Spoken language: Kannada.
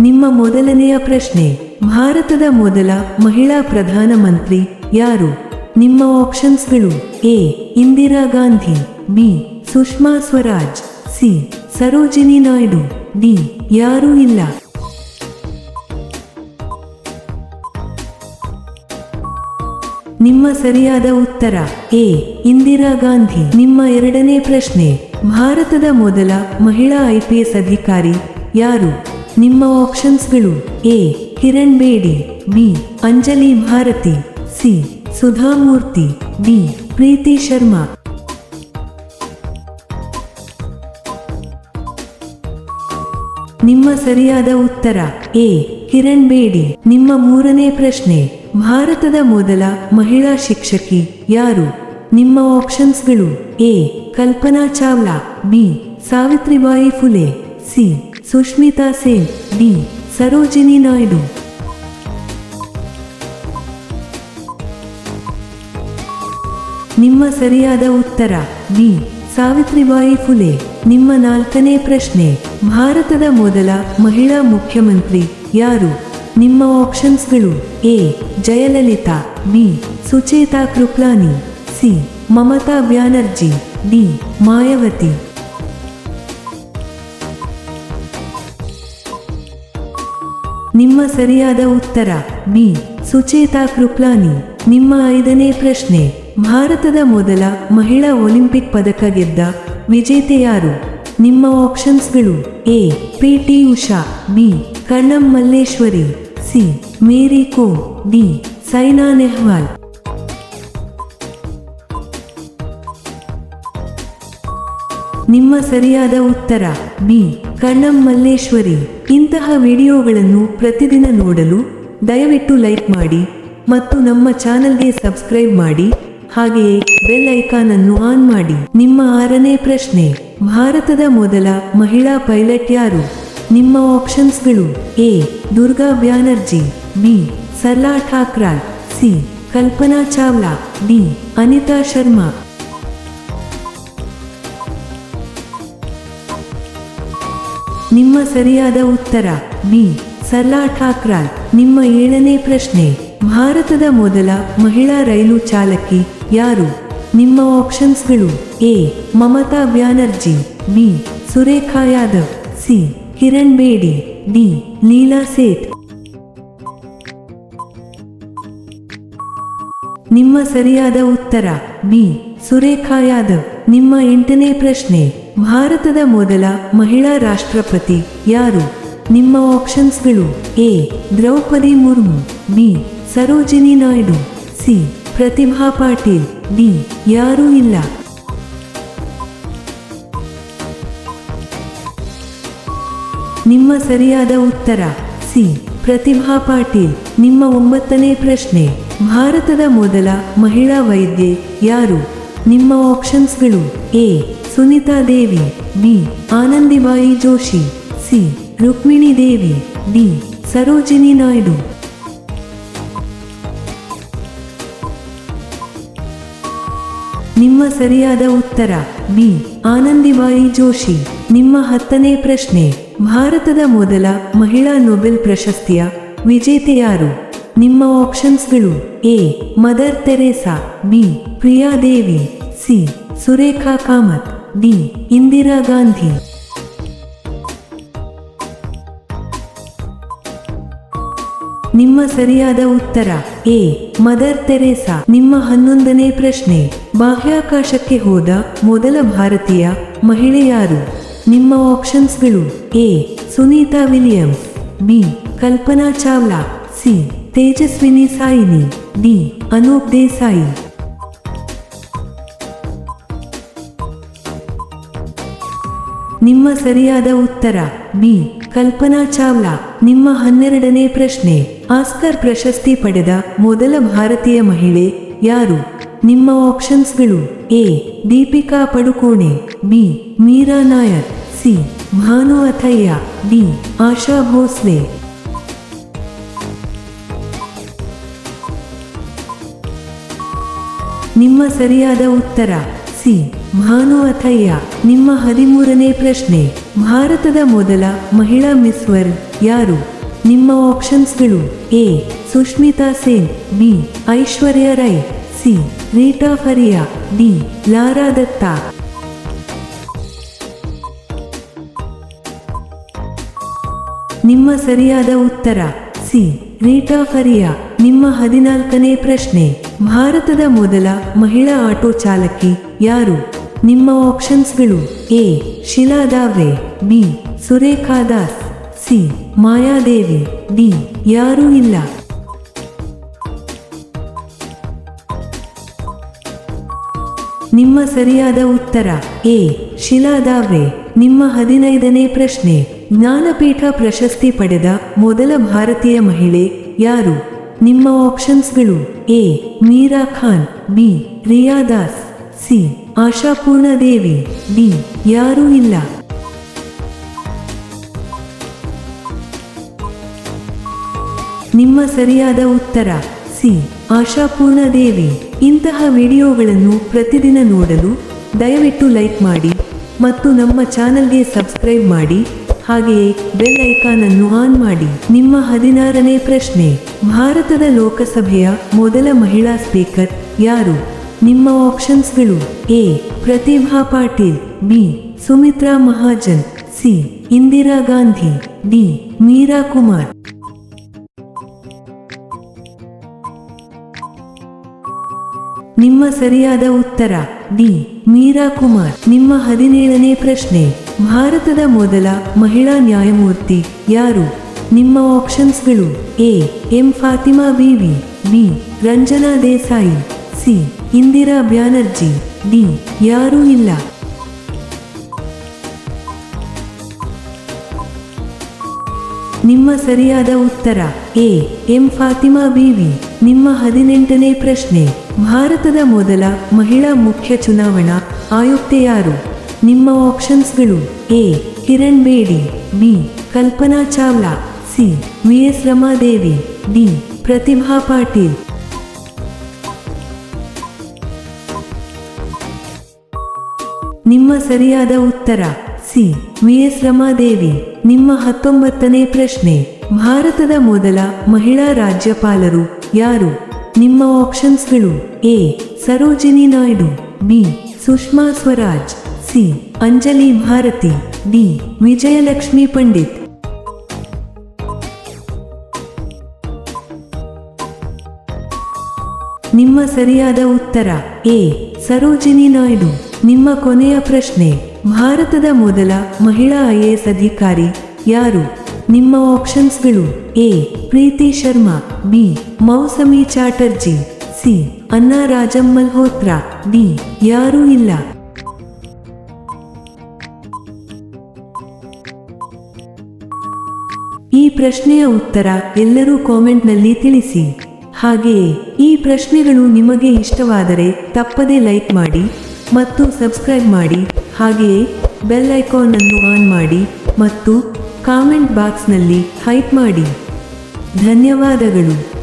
ನಿಮ್ಮ ಮೊದಲನೆಯ ಪ್ರಶ್ನೆ, ಭಾರತದ ಮೊದಲ ಮಹಿಳಾ ಪ್ರಧಾನಮಂತ್ರಿ ಯಾರು? ನಿಮ್ಮ ಆಪ್ಷನ್ಸ್ಗಳು A, Indira Gandhi, B, Sushma Swaraj, C, Sarojini Naidu, D, ಯಾರೂ ಇಲ್ಲ. ನಿಮ್ಮ ಸರಿಯಾದ ಉತ್ತರ, ಎ, ಇಂದಿರಾ ಗಾಂಧಿ. ನಿಮ್ಮ ಎರಡನೇ ಪ್ರಶ್ನೆ, ಭಾರತದ ಮೊದಲ ಮಹಿಳಾ ಐಪಿಎಸ್ ಅಧಿಕಾರಿ ಯಾರು? ನಿಮ್ಮ ಆಪ್ಷನ್ಸ್ಗಳು A Kiran Bedi B, Anjali Bharati, C, Sudha Murty, D, Preeti Sharma. ನಿಮ್ಮ ಸರಿಯಾದ ಉತ್ತರ ಎ ಕಿರಣ್ ಬೇಡಿ ನಿಮ್ಮ ಮೂರನೇ ಪ್ರಶ್ನೆ, ಭಾರತದ ಮೊದಲ ಮಹಿಳಾ ಶಿಕ್ಷಕಿ ಯಾರು? ನಿಮ್ಮ ಆಪ್ಷನ್ಸ್ಗಳು A, Kalpana Chawla, B, Savitribai Phule, C Sushmita Sen, D. Sarojini Naidu. ನಿಮ್ಮ ಸರಿಯಾದ ಉತ್ತರ ಬಿ ಸಾವಿತ್ರಿಬಾಯಿ ಫುಲೆ. ನಿಮ್ಮ ನಾಲ್ಕನೇ ಪ್ರಶ್ನೆ, ಭಾರತದ ಮೊದಲ ಮಹಿಳಾ ಮುಖ್ಯಮಂತ್ರಿ ಯಾರು? ನಿಮ್ಮ ಆಪ್ಷನ್ಸ್ಗಳು, A. Jayalalitha, B. Sucheta Kripalani, C. Mamata Banerjee, D. Mayawati. ನಿಮ್ಮ ಸರಿಯಾದ ಉತ್ತರ ಬಿ ಸುಚೇತಾ ಕೃಪ್ಲಾನಿ. ನಿಮ್ಮ ಐದನೇ ಪ್ರಶ್ನೆ. ಭಾರತದ ಮೊದಲ ಮಹಿಳಾ ಒಲಿಂಪಿಕ್ ಪದಕ ಗೆದ್ದ ವಿಜೇತೆ ಯಾರು? ನಿಮ್ಮ ಆಪ್ಷನ್ಸ್ಗಳು, A. P. T. Usha, B. Karnam Malleswari, C. Mary Kom, D. Saina Nehwal. ನಿಮ್ಮ ಸರಿಯಾದ ಉತ್ತರ ಬಿ ಕಣ್ಣಂ ಮಲ್ಲೇಶ್ವರಿ ಇಂತಹ ವಿಡಿಯೋಗಳನ್ನು ಪ್ರತಿದಿನ ನೋಡಲು ದಯವಿಟ್ಟು ಲೈಕ್ ಮಾಡಿ ಮತ್ತು ನಮ್ಮ ಚಾನಲ್ಗೆ ಸಬ್ಸ್ಕ್ರೈಬ್ ಮಾಡಿ. ಹಾಗೆಯೇ ಬೆಲ್ ಐಕಾನ್ ಅನ್ನು ಆನ್ ಮಾಡಿ. ನಿಮ್ಮ ಆರನೇ ಪ್ರಶ್ನೆ, ಭಾರತದ ಮೊದಲ ಮಹಿಳಾ ಪೈಲಟ್ ಯಾರು? ನಿಮ್ಮ ಆಪ್ಷನ್ಸ್ಗಳು A, Durga Banerjee, B, Sarla Thakral C, Kalpana Chawla, D, Anita Sharma. ನಿಮ್ಮ ಸರಿಯಾದ ಉತ್ತರ ಬಿ ಸರ್ಲಾ ಠಾಕ್ರಾ. ನಿಮ್ಮ ಏಳನೇ ಪ್ರಶ್ನೆ. ಭಾರತದ ಮೊದಲ ಮಹಿಳಾ ರೈಲು ಚಾಲಕಿ ಯಾರು? ನಿಮ್ಮ ಆಪ್ಷನ್ಸ್ಗಳು, A. Mamata Banerjee, B. Surekha Yadav, C. Kiran Bedi, D. Leela Seth. ನಿಮ್ಮ ಸರಿಯಾದ ಉತ್ತರ, ಬಿ. ಸುರೇಖಾ ಯಾದವ್. ನಿಮ್ಮ ಎಂಟನೇ ಪ್ರಶ್ನೆ. ಭಾರತದ ಮೊದಲ ಮಹಿಳಾ ರಾಷ್ಟ್ರಪತಿ ಯಾರು? ನಿಮ್ಮ ಆಪ್ಷನ್ಸ್ಗಳು A. Droupadi Murmu, B. Sarojini Naidu, C. Pratibha Patil, D. ಯಾರೂ ಇಲ್ಲ. ನಿಮ್ಮ ಸರಿಯಾದ ಉತ್ತರ, ಸಿ. ಪ್ರತಿಭಾ ಪಾಟೀಲ್. ನಿಮ್ಮ ಒಂಬತ್ತನೇ ಪ್ರಶ್ನೆ, ಭಾರತದ ಮೊದಲ ಮಹಿಳಾ ವೈದ್ಯೆ ಯಾರು? ನಿಮ್ಮ ಆಪ್ಷನ್ಸ್ಗಳು A. Sunita Devi B Anandibai Joshi, C. Rukmini Devi D Sarojini Naidu. ನಿಮ್ಮ ಸರಿಯಾದ ಉತ್ತರ ಬಿ ಆನಂದಿಬಾಯಿ ಜೋಶಿ. ನಿಮ್ಮ ಹತ್ತನೇ ಪ್ರಶ್ನೆ, ಭಾರತದ ಮೊದಲ ಮಹಿಳಾ ನೊಬೆಲ್ ಪ್ರಶಸ್ತಿಯ ವಿಜೇತೆ ಯಾರು ನಿಮ್ಮ ಆಪ್ಷನ್ಸ್ಗಳು, A. Mother Teresa, B. Priya Devi, C. Surekha Kamat. D Indira Gandhi. ನಿಮ್ಮ ಸರಿಯಾದ ಉತ್ತರ, ಎ, ಮದರ್ ತೆರೇಸಾ. ನಿಮ್ಮ ಹನ್ನೊಂದನೇ ಪ್ರಶ್ನೆ, ಬಾಹ್ಯಾಕಾಶಕ್ಕೆ ಹೋದ ಮೊದಲ ಭಾರತೀಯ ಮಹಿಳೆ ಯಾರು? ನಿಮ್ಮ ಆಪ್ಷನ್ಸ್ಗಳು, A, Sunita Williams, B, Kalpana Chawla, C, Tejaswini Saini, D, Anoop Desai. ನಿಮ್ಮ ಸರಿಯಾದ ಉತ್ತರ ಬಿ ಕಲ್ಪನಾ ಚಾವ್ಲಾ, ನಿಮ್ಮ ಹನ್ನೆರಡನೇ ಪ್ರಶ್ನೆ. ಆಸ್ಕರ್ ಪ್ರಶಸ್ತಿ ಪಡೆದ ಮೊದಲ ಭಾರತೀಯ ಮಹಿಳೆ ಯಾರು? ನಿಮ್ಮ ಆಪ್ಷನ್ಸ್ಗಳು, A, Deepika Padukone, B, Mira Nair, C, Bhanu Athaiya, D, Asha Bhosle. ನಿಮ್ಮ ಸರಿಯಾದ ಉತ್ತರ, ಸಿ ಭಾನು ಅಥಯ್ಯ ನಿಮ್ಮ ಹದಿಮೂರನೇ ಪ್ರಶ್ನೆ. ಭಾರತದ ಮೊದಲ ಮಹಿಳಾ ಮಿಸ್ ವರ್ಲ್ಡ್ ಯಾರು? ನಿಮ್ಮ ಆಪ್ಷನ್ಸ್ಗಳು A, Sushmita Sen, B, Aishwarya Rai, C, Reita Faria, D, Lara Dutta. ನಿಮ್ಮ ಸರಿಯಾದ ಉತ್ತರ, ಸಿ, ರೀಟಾ ಫರಿಯಾ. ನಿಮ್ಮ ಹದಿನಾಲ್ಕನೇ ಪ್ರಶ್ನೆ, ಭಾರತದ ಮೊದಲ ಮಹಿಳಾ ಆಟೋ ಚಾಲಕಿ ಯಾರು? ನಿಮ್ಮ ಆಪ್ಷನ್ಸ್ಗಳು A Sheila Dave B, Surekha Das, C Mayadevi D, ಯಾರೂ ಇಲ್ಲ. ನಿಮ್ಮ ಸರಿಯಾದ ಉತ್ತರ ಎ ಶಿಲಾ ದಾವೆ ನಿಮ್ಮ ಹದಿನೈದನೇ ಪ್ರಶ್ನೆ, ಜ್ಞಾನಪೀಠ ಪ್ರಶಸ್ತಿ ಪಡೆದ ಮೊದಲ ಭಾರತೀಯ ಮಹಿಳೆ ಯಾರು? ನಿಮ್ಮ ಆಪ್ಷನ್ಸ್ಗಳು A, Meera Khan, B, Riya Das. C Ashapurna Devi D, ಯಾರೂ ಇಲ್ಲ. ನಿಮ್ಮ ಸರಿಯಾದ ಉತ್ತರ, ಸಿ ಆಶಾಪೂರ್ಣ ದೇವಿ ಇಂತಹ ವಿಡಿಯೋಗಳನ್ನು ಪ್ರತಿದಿನ ನೋಡಲು ದಯವಿಟ್ಟು ಲೈಕ್ ಮಾಡಿ ಮತ್ತು ನಮ್ಮ ಚಾನಲ್ಗೆ ಸಬ್ಸ್ಕ್ರೈಬ್ ಮಾಡಿ, ಹಾಗೆಯೇ ಬೆಲ್ ಐಕಾನ್ ಅನ್ನು ಆನ್ ಮಾಡಿ. ನಿಮ್ಮ ಹದಿನಾರನೇ ಪ್ರಶ್ನೆ, ಭಾರತದ ಲೋಕಸಭೆಯ ಮೊದಲ ಮಹಿಳಾ ಸ್ಪೀಕರ್ ಯಾರು? ನಿಮ್ಮ ಆಪ್ಷನ್ಸ್ಗಳು A Pratibha Patil B Sumitra Mahajan C Indira Gandhi D Meira Kumar ನಿಮ್ಮ ಸರಿಯಾದ ಉತ್ತರ ಡಿ ಮೀರಾ ಕುಮಾರ್ ನಿಮ್ಮ ಹದಿನೇಳನೇ ಪ್ರಶ್ನೆ, ಭಾರತದ ಮೊದಲ ಮಹಿಳಾ ನ್ಯಾಯಮೂರ್ತಿ ಯಾರು? ನಿಮ್ಮ ಆಪ್ಷನ್ಸ್ಗಳು A M Fathima Beevi B Ranjana Desai C Indira Banerjee, D, ಯಾರೂ ಇಲ್ಲ. ನಿಮ್ಮ ಸರಿಯಾದ ಉತ್ತರ, ಎ, ಎಂ ಫಾತಿಮಾ ಬಿವಿ. ನಿಮ್ಮ ಹದಿನೆಂಟನೇ ಪ್ರಶ್ನೆ, ಭಾರತದ ಮೊದಲ ಮಹಿಳಾ ಮುಖ್ಯ ಚುನಾವಣಾ ಆಯುಕ್ತೆ ಯಾರು? ನಿಮ್ಮ ಆಪ್ಷನ್ಸ್ಗಳು, A, Kiran Bedi, B, Kalpana Chawla, C, V S Ramadevi, D, Pratibha Patil. ನಿಮ್ಮ ಸರಿಯಾದ ಉತ್ತರ. ಸಿ. ವಿ ಎಸ್ ರಮಾದೇವಿ ನಿಮ್ಮ ಹತ್ತೊಂಬತ್ತನೇ ಪ್ರಶ್ನೆ. ಭಾರತದ ಮೊದಲ ಮಹಿಳಾ ರಾಜ್ಯಪಾಲರು ಯಾರು? ನಿಮ್ಮ ಆಪ್ಷನ್ಸ್ಗಳು A. Sarojini Naidu, B. Sushma Swaraj, C. Anjali Bharati, D. Vijayalakshmi Pandit. ನಿಮ್ಮ ಸರಿಯಾದ ಉತ್ತರ ಎ. ಸರೋಜಿನಿ ನಾಯ್ಡು. ನಿಮ್ಮ ಕೊನೆಯ ಪ್ರಶ್ನೆ, ಭಾರತದ ಮೊದಲ ಮಹಿಳಾ ಐಎಎಸ್ ಅಧಿಕಾರಿ ಯಾರು? ನಿಮ್ಮ ಆಪ್ಷನ್ಸ್ಗಳು A, Preeti Sharma, B, Mousami Chatterjee, C Anna Rajam Malhotra D, ಯಾರೂ ಇಲ್ಲ. ಈ ಪ್ರಶ್ನೆಯ ಉತ್ತರ ಎಲ್ಲರೂ ಕಾಮೆಂಟ್ನಲ್ಲಿ ತಿಳಿಸಿ. ಹಾಗೆಯೇ ಈ ಪ್ರಶ್ನೆಗಳು ನಿಮಗೆ ಇಷ್ಟವಾದರೆ ತಪ್ಪದೇ ಲೈಕ್ ಮಾಡಿ. ಮತ್ತು ಸಬ್ಸ್ಕ್ರೈಬ್ ಮಾಡಿ, ಹಾಗೆಯೇ ಬೆಲ್ ಐಕಾನ್ ಅನ್ನು ಆನ್ ಮಾಡಿ ಮತ್ತು ಕಾಮೆಂಟ್ ಬಾಕ್ಸ್ನಲ್ಲಿ ಹೈಪ್ ಮಾಡಿ. ಧನ್ಯವಾದಗಳು.